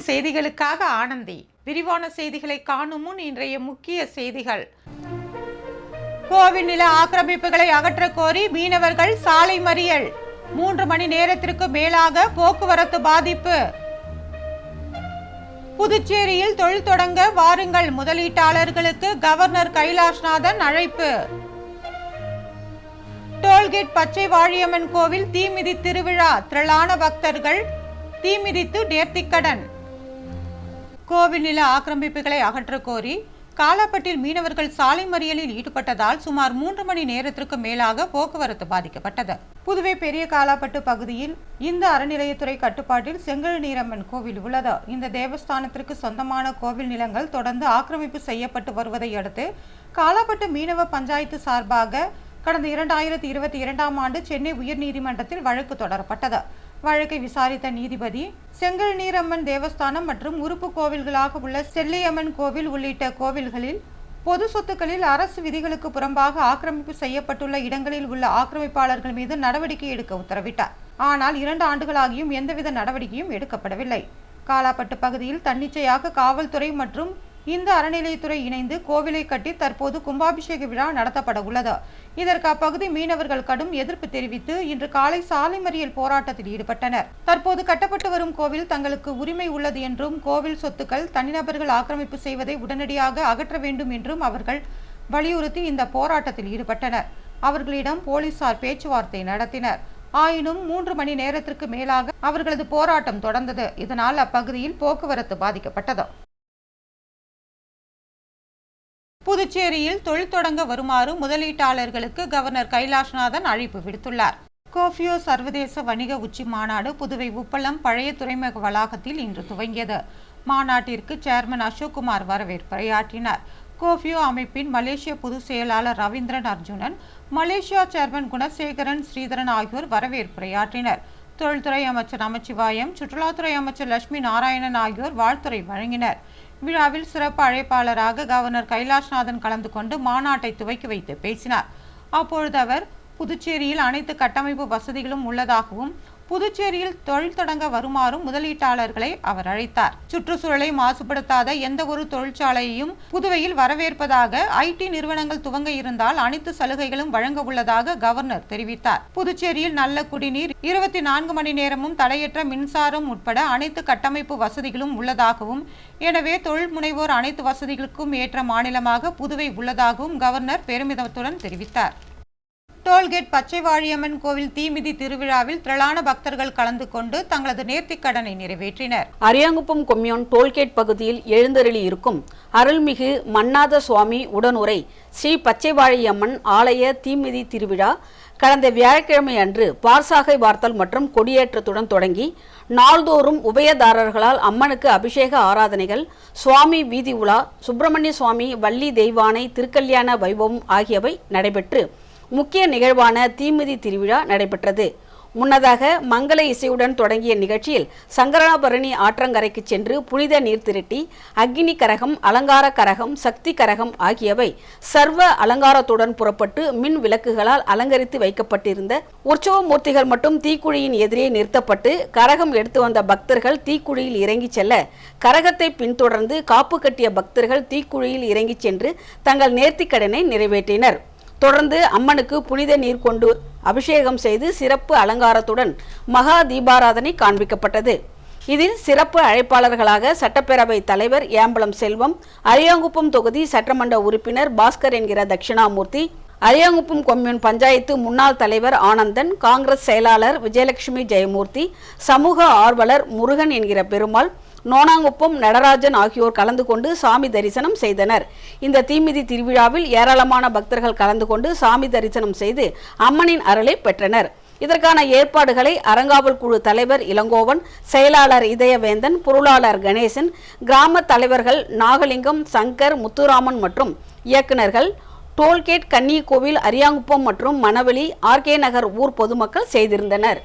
TN செய்திகளுக்காக ஆனந்தி. விரிவான செய்திகளை காணும் முன் இன்றைய முக்கிய செய்திகள். கோவில் நில ஆக்கிரமிப்புகளை அகற்றக் கோரி மீனவர்கள் சாலை மறியல். மூன்று மணி நேரத்திற்கு மேலாக போக்குவரத்து பாதிப்பு. புதுச்சேரியில் தொழில் தொடங்க வாருங்கள் முதலீட்டாளர்களுக்கு கவர்னர் கைலாஷ்நாதன் அழைப்பு. டோல்கேட் பச்சை வாழியம்மன் கோவில் தீமிதி திருவிழா. திரளான பக்தர்கள் தீமிதித்து நேர்த்திக்கடன். கோவில் நில ஆக்கிரமிப்புகளை அகற்றக் கோரி காலாப்பட்டில் மீனவர்கள் சாலை மறியலில் ஈடுபட்டதால் சுமார் மூன்று மணி நேரத்திற்கு மேலாக போக்குவரத்து பாதிக்கப்பட்டது. புதுவை பெரிய காலாப்பட்டு பகுதியில் இந்த அறநிலையத்துறை கட்டுப்பாட்டில் செங்கல் நீரம்மன் கோவில் உள்ளது. இந்த தேவஸ்தானத்திற்கு சொந்தமான கோவில் நிலங்கள் தொடர்ந்து ஆக்கிரமிப்பு செய்யப்பட்டு வருவதை அடுத்து காலாப்பட்டு மீனவ பஞ்சாயத்து சார்பாக கடந்த இரண்டாயிரத்தி இருபத்தி இரண்டாம் ஆண்டு சென்னை உயர்நீதிமன்றத்தில் வழக்கு தொடரப்பட்டது. வழக்கை விசாரித்த நீதிபதி செங்கல் நீரம்மன் தேவஸ்தானம் மற்றும் உறுப்பு கோவில்களாக உள்ள செல்லியம்மன் கோவில் உள்ளிட்ட கோவில்களில் பொது சொத்துக்களில் அரசு விதிகளுக்கு புறம்பாக ஆக்கிரமிப்பு செய்யப்பட்டுள்ள இடங்களில் உள்ள ஆக்கிரமிப்பாளர்கள் மீது நடவடிக்கை எடுக்க உத்தரவிட்டார். ஆனால் இரண்டு ஆண்டுகளாகியும் எந்தவித நடவடிக்கையும் எடுக்கப்படவில்லை. காலாப்பட்டு பகுதியில் தன்னிச்சையாக காவல்துறை மற்றும் இந்த அறநிலையத்துறை இணைந்து கோவிலை கட்டி தற்போது கும்பாபிஷேக விழா நடத்தப்பட உள்ளது. இதற்கு அப்பகுதி மீனவர்கள் கடும் எதிர்ப்பு தெரிவித்து இன்று காலை சாலை மறியல் போராட்டத்தில் ஈடுபட்டனர். தற்போது கட்டப்பட்டு வரும் கோவில் தங்களுக்கு உரிமை உள்ளது என்றும் கோவில் சொத்துக்கள் தனிநபர்கள் ஆக்கிரமிப்பு செய்வதை உடனடியாக அகற்ற வேண்டும் என்றும் அவர்கள் வலியுறுத்தி இந்த போராட்டத்தில் ஈடுபட்டனர். அவர்களிடம் போலீசார் பேச்சுவார்த்தை நடத்தினர். ஆயினும் மூன்று மணி நேரத்திற்கு மேலாக அவர்களது போராட்டம் தொடர்ந்தது. இதனால் அப்பகுதியில் போக்குவரத்து பாதிக்கப்பட்டது. புதுச்சேரியில் தொழில் தொடங்க வருமாறு முதலீட்டாளர்களுக்கு கவர்னர் கைலாஷ்நாதன் அழைப்பு விடுத்துள்ளார். கோஃபியோ சர்வதேச வணிக உச்சி மாநாடு புதுவை உப்பளம் பழைய துறைமுக வளாகத்தில் இன்று துவங்கியது. மாநாட்டிற்கு சேர்மன் அசோக்குமார் வரவேற்புரையாற்றினார் கோஃபியோ அமைப்பின் மலேசிய பொதுச் செயலாளர் ரவீந்திரன் அர்ஜுனன் மலேசியா சேர்மன் குணசேகரன் ஸ்ரீதரன் ஆகியோர் வரவேற்புரையாற்றினர் தொழில்துறை அமைச்சர் நமச்சிவாயம் சுற்றுலாத்துறை அமைச்சர் லட்சுமி நாராயணன் ஆகியோர் வாழ்த்துறை வழங்கினர். விழாவில் சிறப்பு அழைப்பாளராக கவர்னர் கைலாஷ்நாதன் கலந்து கொண்டு மாநாட்டை துவக்கி வைத்து பேசினார். அப்பொழுது அவர் புதுச்சேரியில் அனைத்து கட்டமைப்பு வசதிகளும் உள்ளதாகவும் புதுச்சேரியில் தொழில் தொடங்க வருமாறும் முதலீட்டாளர்களை அவர் அழைத்தார். சுற்றுச்சூழலை மாசுபடுத்தாத எந்த ஒரு தொழிற்சாலையையும் புதுவையில் வரவேற்பதாக ஐடி நிறுவனங்கள் துவங்க இருந்தால் அனைத்து சலுகைகளும் வழங்க உள்ளதாக கவர்னர் தெரிவித்தார். புதுச்சேரியில் நல்ல குடிநீர் இருபத்தி நான்கு மணி நேரமும் தடையற்ற மின்சாரம் உட்பட அனைத்து கட்டமைப்பு வசதிகளும் உள்ளதாகவும் எனவே தொழில் முனைவோர் அனைத்து வசதிகளுக்கும் ஏற்ற மாநிலமாக புதுவை உள்ளதாகவும் கவர்னர் பெருமிதத்துடன் தெரிவித்தார். டோல்கேட் பச்சை வாழியம்மன் கோவில் தீமிதி திருவிழாவில் திரளான பக்தர்கள் கலந்து கொண்டு தங்களது நேர்த்திக் கடனை நிறைவேற்றினர். அரியாங்குப்பம் கொம்யோன் டோல்கேட் பகுதியில் எழுந்தருளி இருக்கும் அருள்மிகு மன்னாத சுவாமி உடனுரை ஸ்ரீ பச்சைவாழியம்மன் ஆலய தீமிதி திருவிழா கடந்த வியாழக்கிழமை அன்று பார்சாகை வார்த்தல் மற்றும் கொடியேற்றத்துடன் தொடங்கி நாள்தோறும் உபயதாரர்களால் அம்மனுக்கு அபிஷேக ஆராதனைகள் சுவாமி வீதி உலா சுப்பிரமணிய சுவாமி வள்ளி தெய்வானை திருக்கல்யாண வைபவம் ஆகியவை நடைபெற்று முக்கிய நிகழ்வான தீமிதி திருவிழா நடைபெற்றது. முன்னதாக மங்கள இசையுடன் தொடங்கிய நிகழ்ச்சியில் சங்கராபரணி ஆற்றங்கரைக்கு சென்று புனித நீர் திரட்டி அக்னி கரகம் அலங்கார கரகம் சக்தி கரகம் ஆகியவை சர்வ அலங்காரத்துடன் புறப்பட்டு மின் விளக்குகளால் அலங்கரித்து வைக்கப்பட்டிருந்த உற்சவ மூர்த்திகள் மட்டும் தீக்குழியின் எதிரே நிறுத்தப்பட்டு கரகம் எடுத்து வந்த பக்தர்கள் தீக்குழியில் இறங்கிச் செல்ல கரகத்தை பின்தொடர்ந்து காப்பு கட்டிய பக்தர்கள் தீக்குழியில் இறங்கிச் சென்று தங்கள் நேர்த்திக்கடனை நிறைவேற்றினர். தொடர்ந்து அம்மனுக்கு புனித நீர் கொண்டு அபிஷேகம் செய்து சிறப்பு அலங்காரத்துடன் மகா தீபாராதனை காண்பிக்கப்பட்டது. இதில் சிறப்பு அழைப்பாளர்களாக சட்டப்பேரவை தலைவர் ஏம்பலம் செல்வம் அரியாங்குப்பம் தொகுதி சட்டமன்ற உறுப்பினர் பாஸ்கர் என்கிற தட்சிணாமூர்த்தி அரியாங்குப்பம் கொம்யூன் பஞ்சாயத்து முன்னாள் தலைவர் ஆனந்தன் காங்கிரஸ் செயலாளர் விஜயலட்சுமி ஜெயமூர்த்தி சமூக ஆர்வலர் முருகன் என்கிற பெருமாள் நோனாங்குப்பம் நடராஜன் ஆகியோர் கலந்து கொண்டு சாமி தரிசனம் செய்தனர். இந்த தீமிதி திருவிழாவில் ஏராளமான பக்தர்கள் கலந்து கொண்டு சாமி தரிசனம் செய்து அம்மனின் அருளை பெற்றனர். இதற்கான ஏற்பாடுகளை அறங்காவல் குழு தலைவர் இளங்கோவன் செயலாளர் இதயவேந்தன் பொருளாளர் கணேசன் கிராம தலைவர்கள் நாகலிங்கம் சங்கர் முத்துராமன் மற்றும் இயக்குநர்கள் டோல்கேட் கன்னியக்கோவில் அரியாங்குப்பம் மற்றும் மணவெளி ஆர்கே நகர் ஊர் பொதுமக்கள் செய்திருந்தனர்.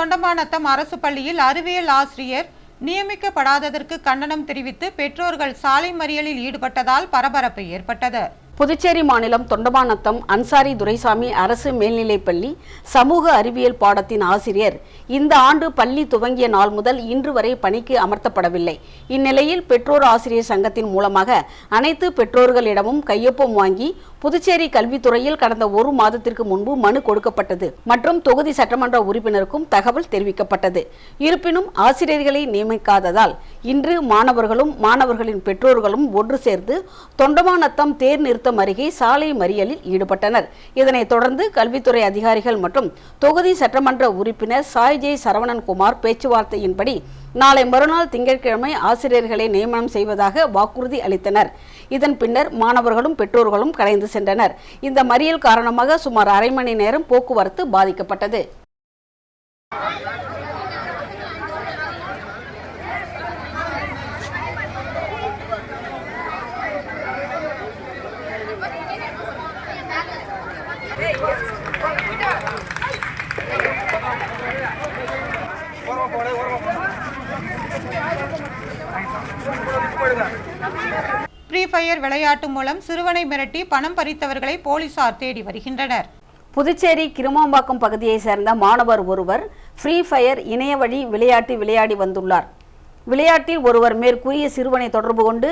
தொண்டமானத்தம் அரசு பள்ளியில் அறிவியல் ஆசிரியர் நியமிக்கப்படாததற்கு கண்டனம் தெரிவித்து பெற்றோர்கள் சாலை மறியலில் ஈடுபட்டதால் பரபரப்பு ஏற்பட்டது. புதுச்சேரி மாநிலம் தொண்டமானத்தம் அன்சாரி துரைசாமி அரசு மேல்நிலைப்பள்ளி சமூக அறிவியல் பாடத்தின் ஆசிரியர். இந்த ஆண்டு பள்ளி துவங்கிய நாள் முதல் இன்று வரை பணிக்கு அமர்த்தப்படவில்லை. இந்நிலையில் பெற்றோர் ஆசிரியர் சங்கத்தின் மூலமாக அனைத்து பெற்றோர்களிடமும் கையொப்பம் வாங்கி புதுச்சேரி கல்வித்துறையில் கடந்த ஒரு மாதத்திற்கு முன்பு மனு கொடுக்கப்பட்டது மற்றும் தொகுதி சட்டமன்ற உறுப்பினருக்கும் தகவல் தெரிவிக்கப்பட்டது. இருப்பினும் ஆசிரியர்களை நியமிக்காததால் இன்று மாணவர்களும் மாணவர்களின் பெற்றோர்களும் ஒன்று சேர்ந்து தொண்டமானத்தம் தேர் நிறுத்தம் அருகே சாலை மறியலில் ஈடுபட்டனர். இதனைத் தொடர்ந்து கல்வித்துறை அதிகாரிகள் மற்றும் தொகுதி சட்டமன்ற உறுப்பினர் சாய்ஜே சரவணன் குமார் பேச்சுவார்த்தையின்படி நாளை மறுநாள் திங்கட்கிழமை ஆசிரியர்களை நியமனம் செய்வதாக வாக்குறுதி அளித்தனர். இதன் பின்னர் மாணவர்களும் பெற்றோர்களும் கலைந்து சென்றனர். இந்த மறியல் காரணமாக சுமார் அரை மணி நேரம் போக்குவரத்து பாதிக்கப்பட்டது. ஃப்ரீ ஃபயர் விளையாட்டு மூலம் சிறுவனை மிரட்டி பணம் பறித்தவர்களை போலீசார் தேடி வருகின்றனர். புதுச்சேரி கிருமாம்பாக்கம் பகுதியைச் சேர்ந்த மாணவர் ஒருவர் ஃப்ரீ ஃபயர் இணைய வழி விளையாட்டு விளையாடி வந்துள்ளார். விளையாட்டில் ஒருவர் மேற்கூறிய சிறுவனை தொடர்பு கொண்டு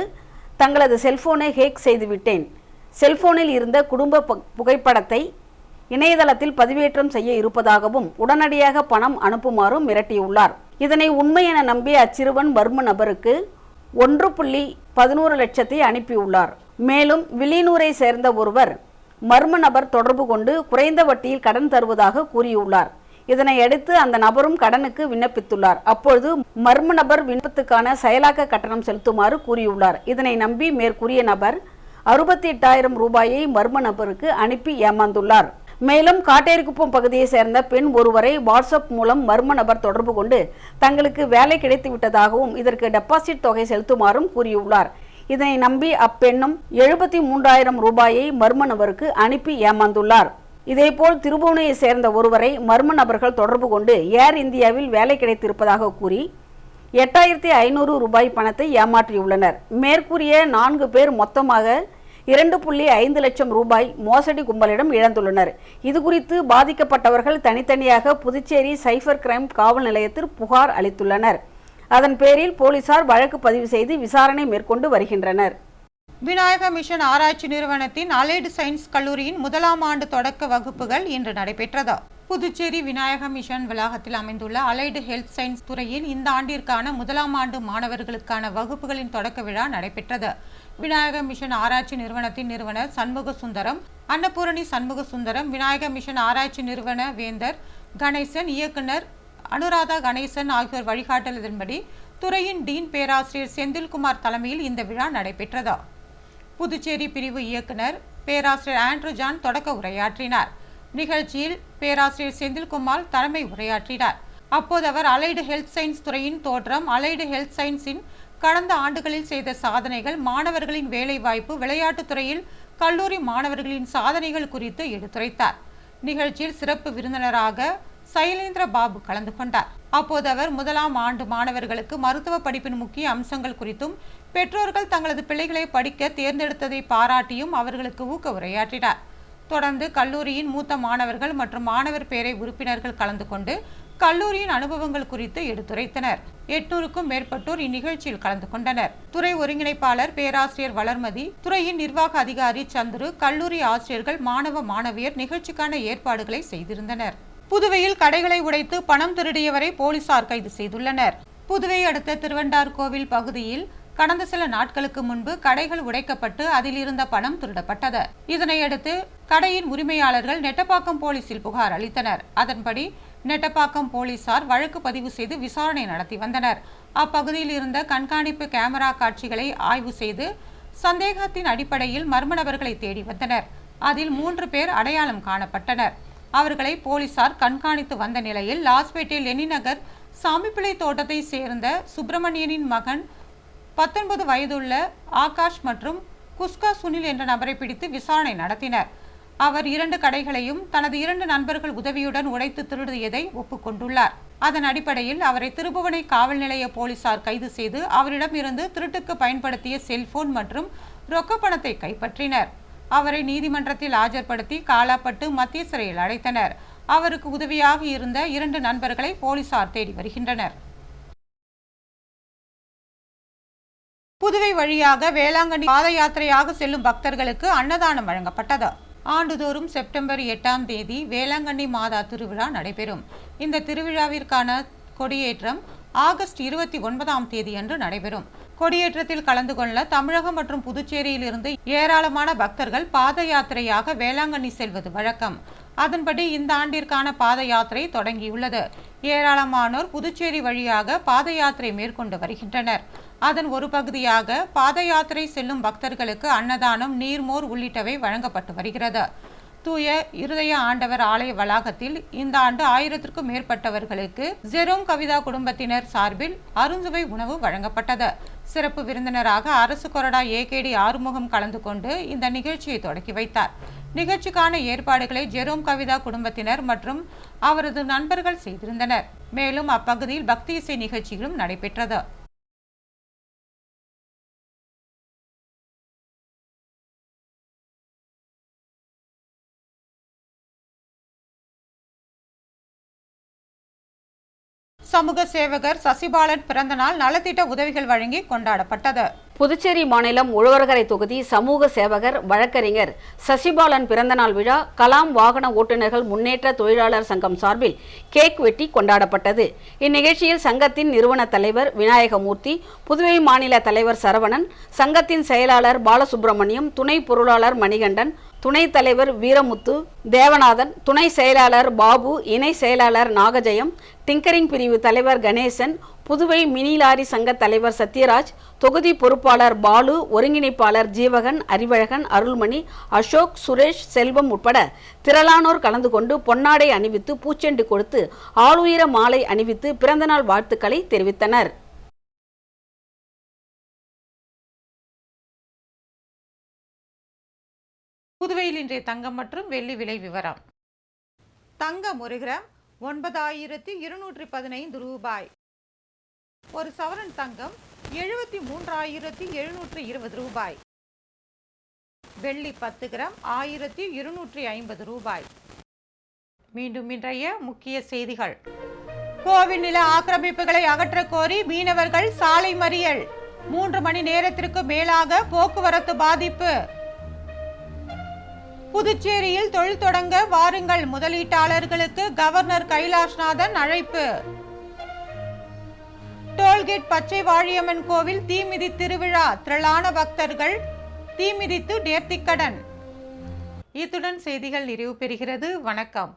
தங்களது செல்போனை ஹேக் செய்துவிட்டேன் செல்போனில் இருந்த குடும்ப புகைப்படத்தை இணையதளத்தில் பதிவேற்றம் செய்ய இருப்பதாகவும் உடனடியாக பணம் அனுப்புமாறும் மிரட்டியுள்ளார். இதனை உண்மை என நம்பிய அச்சிறுவன் மர்ம நபருக்கு ஒன்று புள்ளி பதினோரு லட்சத்தை அனுப்பியுள்ளார். மேலும் வில்லியனூரை சேர்ந்த ஒருவர் மர்ம நபர் தொடர்பு கொண்டு குறைந்த வட்டியில் கடன் தருவதாக கூறியுள்ளார். இதனை அடுத்து அந்த நபரும் கடனுக்கு விண்ணப்பித்துள்ளார். அப்பொழுது மர்ம நபர் விண்ணப்பத்துக்கான செயலாக்க கட்டணம் செலுத்துமாறு கூறியுள்ளார். இதனை நம்பி மேற்கூறிய நபர் அறுபத்தி எட்டாயிரம் ரூபாயை மர்ம நபருக்கு அனுப்பி ஏமாந்துள்ளார். மேலும் காட்டேரிக்குப்பம் பகுதியை சேர்ந்த பெண் ஒருவரை வாட்ஸ்அப் மூலம் மர்ம நபர் தொடர்பு கொண்டு தங்களுக்கு வேலை கிடைத்து விட்டதாகவும் இதற்கு டெபாசிட் தொகை செலுத்துமாறும் கூறியுள்ளார். இதனை நம்பி அப்பெண்ணும் எழுபத்தி மூன்றாயிரம் ரூபாயை மர்ம நபருக்கு அனுப்பி ஏமாந்துள்ளார். இதேபோல் திருபுவனையை சேர்ந்த ஒருவரை மர்ம நபர்கள் தொடர்பு கொண்டு ஏர் இந்தியாவில் வேலை கிடைத்திருப்பதாக கூறி எட்டாயிரத்தி ஐநூறு ரூபாய் பணத்தை ஏமாற்றியுள்ளனர். மேற்கூறிய நான்கு பேர் மொத்தமாக இரண்டு புள்ளி ஐந்து லட்சம் ரூபாய் மோசடி கும்பலிடம் இழந்துள்ளனர். இதுகுறித்து பாதிக்கப்பட்டவர்கள் தனித்தனியாக புதுச்சேரி சைபர் கிரைம் காவல் நிலையத்தில் புகார் அளித்துள்ளனர். அதன் பேரில் போலீசார் வழக்கு பதிவு செய்து விசாரணை மேற்கொண்டு வருகின்றனர். விநாயக மிஷன் ஆராய்ச்சி நிறுவனத்தின் அலைடு சயின்ஸ் கல்லூரியின் முதலாம் ஆண்டு தொடக்க வகுப்புகள் இன்று நடைபெற்றது. புதுச்சேரி விநாயக மிஷன் வளாகத்தில் அமைந்துள்ள அலைடு ஹெல்த் சயின்ஸ் துறையில் இந்த ஆண்டிற்கான முதலாம் ஆண்டு மாணவர்களுக்கான வகுப்புகளின் தொடக்க விழா நடைபெற்றது. விநாயக மிஷன் ஆராய்ச்சி நிறுவனத்தின் நிறுவனர் சண்முக சுந்தரம் அன்னபூரணி சண்முக சுந்தரம் விநாயக மிஷன் ஆராய்ச்சி நிறுவன வேந்தர் கணேசன் இயக்குனர் அனுராதா கணேசன் ஆகியோர் வழிகாட்டலின்படி துறையின் டீன் பேராசிரியர் செந்தில்குமார் தலைமையில் இந்த விழா நடைபெற்றது. புதுச்சேரி பிரிவு இயக்குனர் பேராசிரியர் ஆண்ட்ரூ ஜான் தொடக்க உரையாற்றினார். நிகழ்ச்சியில் பேராசிரியர் செந்தில்குமார் தலைமை உரையாற்றினார். அப்போது அவர் அலைடு ஹெல்த் சயின்ஸ் துறையின் தோற்றம் அலைடு ஹெல்த் சயின்ஸின் கடந்த ஆண்டுகளில் செய்த சாதனைகள் மாணவர்களின் வேலைவாய்ப்பு விளையாட்டுத் துறையில் கல்லூரி மாணவர்களின் சாதனைகள் குறித்து எடுத்துரைத்தார். நிகழ்ச்சியில் சிறப்பு விருந்தினராக சைலேந்திர பாபு கலந்து கொண்டார். அப்போது அவர் முதலாம் ஆண்டு மாணவர்களுக்கு மருத்துவ படிப்பின் முக்கிய அம்சங்கள் குறித்தும் பெற்றோர்கள் தங்களது பிள்ளைகளை படிக்க தேர்ந்தெடுத்ததை பாராட்டியும் அவர்களுக்கு ஊக்க உரையாற்றினார். தொடர்ந்து கல்லூரியின் மூத்த மாணவர்கள் மற்றும் மாணவர் பேரை உறுப்பினர்கள் கலந்து கொண்டு கல்லூரியின் அனுபவங்கள் குறித்து எடுத்துரைத்தனர். எட்நூறுக்கும் மேற்பட்டோர் இந்நிகழ்ச்சியில் கலந்து கொண்டனர். துறை ஒருங்கிணைப்பாளர் பேராசிரியர் வளர்மதி துறையின் நிர்வாக அதிகாரி சந்துரு கல்லூரி ஆசிரியர்கள் மாணவ மாணவியர் நிகழ்ச்சிக்கான ஏற்பாடுகளை செய்திருந்தனர். புதுவையில் கடைகளை உடைத்து பணம் திருடியவரை போலீசார் கைது செய்துள்ளனர். புதுவை அடுத்த திருவண்டார் கோவில் பகுதியில் கடந்த சில நாட்களுக்கு முன்பு கடைகள் உடைக்கப்பட்டு அதில் இருந்த பணம் திருடப்பட்டது. இதனையடுத்து கடையின் உரிமையாளர்கள் நெட்டப்பாக்கம் போலீசில் புகார் அளித்தனர். அதன்படி நெட்டப்பாக்கம் போலீசார் வழக்கு பதிவு செய்து விசாரணை நடத்தி வந்தனர். அப்பகுதியில் இருந்த கண்காணிப்பு கேமரா காட்சிகளை ஆய்வு செய்து சந்தேகத்தின் அடிப்படையில் மர்ம நபர்களை தேடி வந்தனர். அதில் மூன்று பேர் அடையாளம் காணப்பட்டனர். அவர்களை போலீசார் கண்காணித்து வந்த நிலையில் லாஸ்பேட்டை லெனிநகர் சாமிப்பிள்ளை தோட்டத்தை சேர்ந்த சுப்பிரமணியனின் மகன் பத்தொன்பது வயதுள்ள ஆகாஷ் மற்றும் குஸ்கா சுனில் என்ற நபரை பிடித்து விசாரணை நடத்தினர். அவர் இரண்டு கடைகளையும் தனது இரண்டு நண்பர்கள் உதவியுடன் உடைத்து திருடியதை ஒப்புக்கொண்டுள்ளார். அதன் அடிப்படையில் அவரை திருபுவனை காவல் நிலைய போலீசார் கைது செய்து அவரிடம் இருந்து திருட்டுக்கு பயன்படுத்திய செல்போன் மற்றும் ரொக்க பணத்தை கைப்பற்றினர். அவரை நீதிமன்றத்தில் ஆஜர்படுத்தி காலாப்பட்டு மத்திய சிறையில் அடைத்தனர். அவருக்கு உதவியாக இருந்த இரண்டு நண்பர்களை போலீசார் தேடி வருகின்றனர். புதுவை வழியாக வேளாங்கண்ணி பாத யாத்திரையாக செல்லும் பக்தர்களுக்கு அன்னதானம் வழங்கப்பட்டது. ஆண்டுதோறும் செப்டம்பர் எட்டாம் தேதி வேளாங்கண்ணி மாதா திருவிழா நடைபெறும். இந்த திருவிழாவிற்கான கொடியேற்றம் ஆகஸ்ட் இருபத்தி ஒன்பதாம் தேதி அன்று நடைபெறும். கொடியேற்றத்தில் கலந்து கொள்ள தமிழகம் மற்றும் புதுச்சேரியிலிருந்து ஏராளமான பக்தர்கள் பாத யாத்திரையாக வேளாங்கண்ணி செல்வது வழக்கம். அதன்படி இந்த ஆண்டிற்கான பாத யாத்திரை தொடங்கியுள்ளது. ஏராளமானோர் புதுச்சேரி வழியாக பாத யாத்திரை மேற்கொண்டு வருகின்றனர். அதன் ஒரு பகுதியாக பாத யாத்திரை செல்லும் பக்தர்களுக்கு அன்னதானம் நீர்மோர் உள்ளிட்டவை வழங்கப்பட்டு வருகிறது. தூய இருதய ஆண்டவர் ஆலய வளாகத்தில் இந்த ஆண்டு ஆயிரத்திற்கும் மேற்பட்டவர்களுக்கு ஜெரோம் கவிதா குடும்பத்தினர் சார்பில் அருஞ்சுவை உணவு வழங்கப்பட்டது. சிறப்பு விருந்தினராக அரசு கொறடா ஏகேடி ஆறுமுகம் கலந்து கொண்டு இந்த நிகழ்ச்சியை தொடக்கி வைத்தார். நிகழ்ச்சிக்கான ஏற்பாடுகளை ஜெரோம் கவிதா குடும்பத்தினர் மற்றும் அவரது நண்பர்கள் செய்திருந்தனர். மேலும் அப்பகுதியில் பக்தி இசை நிகழ்ச்சிகளும் நடைபெற்றது. சமூக சேவகர் சசிபாலன் பிறந்தநாள் நலத்திட்ட உதவிகள் வழங்கி கொண்டாடப்பட்டது. புதுச்சேரி மாநிலம் உழவர்கரை தொகுதி சமூக சேவகர் வழக்கறிஞர் சசிபாலன் பிறந்தநாள் விழா கலாம் வாகன ஓட்டுநர்கள் முன்னேற்ற தொழிலாளர் சங்கம் சார்பில் கேக் வெட்டி கொண்டாடப்பட்டது. இந்நிகழ்ச்சியில் சங்கத்தின் நிறுவன தலைவர் விநாயகமூர்த்தி புதுவை மாநில தலைவர் சரவணன் சங்கத்தின் செயலாளர் பாலசுப்பிரமணியம் துணை பொருளாளர் மணிகண்டன் துணைத் தலைவர் வீரமுத்து தேவநாதன் துணை செயலாளர் பாபு இணை செயலாளர் நாகஜெயம் டிங்கரிங் பிரிவு தலைவர் கணேசன் புதுவை மினி லாரி சங்க தலைவர் சத்யராஜ் தொகுதி பொறுப்பாளர் பாலு ஒருங்கிணைப்பாளர் ஜீவகன் அறிவழகன் அருள்மணி அசோக் சுரேஷ் செல்வம் உட்பட திரளானோர் கலந்து கொண்டு பொன்னாடை அணிவித்து பூச்செண்டு கொடுத்து ஆளுயர மாலை அணிவித்து பிறந்தநாள் வாழ்த்துக்களை தெரிவித்தனர். புதுவையில் இன்றைய தங்கம் மற்றும் வெள்ளி விலை விவரம். தங்கம் ஒரு கிராம் ஒன்பதாயிரத்தி இருநூற்றி பதினைந்து ரூபாய். ஒரு சவரன் தங்கம் எழுபத்தி மூன்றாயிரத்தி எழுநூற்றி இருபது ரூபாய். வெள்ளி பத்து கிராம் ஆயிரத்தி இருநூற்றி ஐம்பது ரூபாய். மீண்டும் இன்றைய முக்கிய செய்திகள். கோவில் நில ஆக்கிரமிப்புகளை அகற்ற கோரி மீனவர்கள் சாலை மறியல். மூன்று மணி நேரத்திற்கு மேலாக போக்குவரத்து பாதிப்பு. புதுச்சேரியில் தொழில் தொடங்க வாருங்கள் முதலீட்டாளர்களுக்கு கவர்னர் கைலாஷ்நாதன் அழைப்பு. டோல்கேட் பச்சை வாழியம்மன் கோவில் தீமிதி திருவிழா. திரளான பக்தர்கள் தீமிதித்து நேர்த்திக்கடன். இத்துடன் செய்திகள் நிறைவு பெறுகிறது. வணக்கம்.